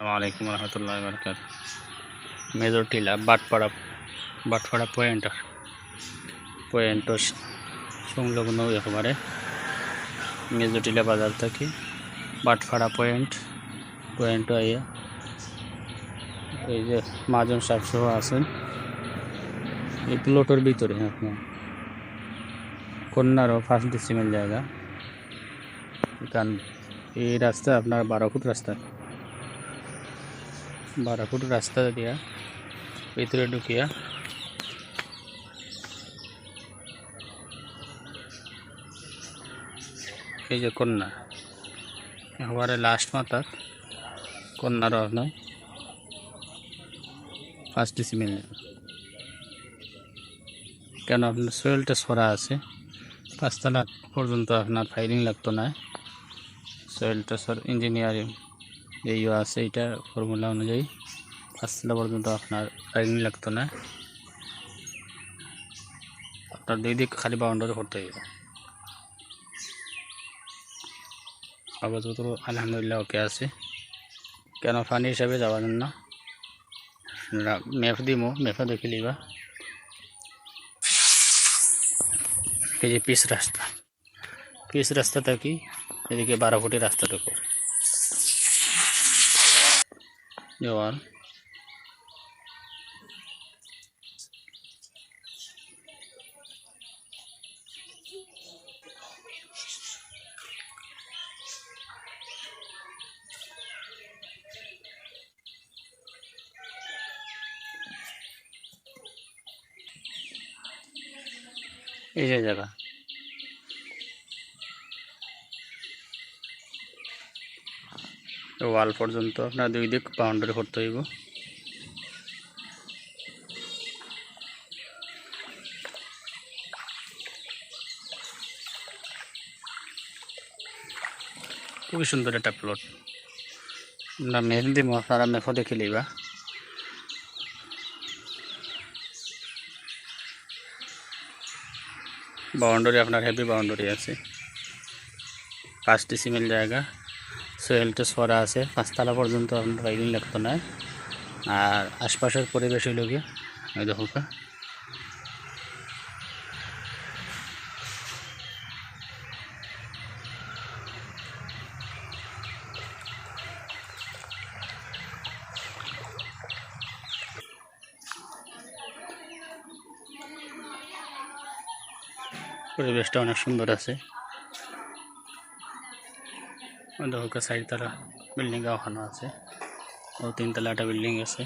আলাইকুম রহমতুল্লাহ বরকাত মেজর টিলা, বাটপাড়া বাটপাড়া পয়েন্টার। পয়েন্টর সংলগ্ন একেবারে। মেজর টিলা বাজার থেকে বাটপাড়া পয়েন্ট পয়েন্ট আইয়া এই যে মাজন সাহেব সহ আছেন। এই প্লটের ভিতরে আপনার কন্যারও ফার্স্ট ডিসিমেল জায়গা। কারণ এই রাস্তা আপনার বারো ফুট রাস্তা। বারো ফুট রাস্তা দিয়া ভিতরে ঢুকিয়া। এই যে কন্যা। একেবারে লাস্ট মাথার। কন্যার আপনার ফার্স্ট ডিসিমেল কেন আপনার সোয়েলটা সরা আছে? পাঁচতলা পর্যন্ত আপনার ফাইলিং লাগতো না। সয়েল টেস্টার ইঞ্জিনিয়ারিং এইও আছে এটা ফর্মুলা অনুযায়ী। পাঁচতলা পর্যন্ত আপনার ফাইলিং লাগতো না। আপনার দুই দিক খালি বাউন্ডারি করতে হবে কাগজপত্র আলহামদুলিল্লাহ ওকে আছে। কেন ফানি হিসাবে যাবেন না। ম্যাপ দিমো ম্যাপে দেখে লিবা এই যে পিস রাস্তা। পিস রাস্তা থাকি এদিকে বারো ফুটের রাস্তাটা করে জওয়াল এই যে জায়গা ওয়াল পর্যন্ত। আপনার দুই দিক বাউন্ডারি করতে হইব। খুবই সুন্দর একটা প্লট আমরা মেহেন্দি মশারা মেফো দেখে লিবা বাউন্ডারি আপনার হেভি বাউন্ডারি আছে। পাঁচ ডিসিমেল জায়গা। সোয়েলটা সরা আছে, পাঁচতলা পর্যন্ত আপনার রাইডিং লাগতো না। আর আশপাশের পরিবেশ হইল গিয়ে ওই দেখো পরিবেশটা অনেক সুন্দর আছে। দেখো সাইড তারা বিল্ডিং ওখানে আছে। ও তিনতলা একটা বিল্ডিং আছে।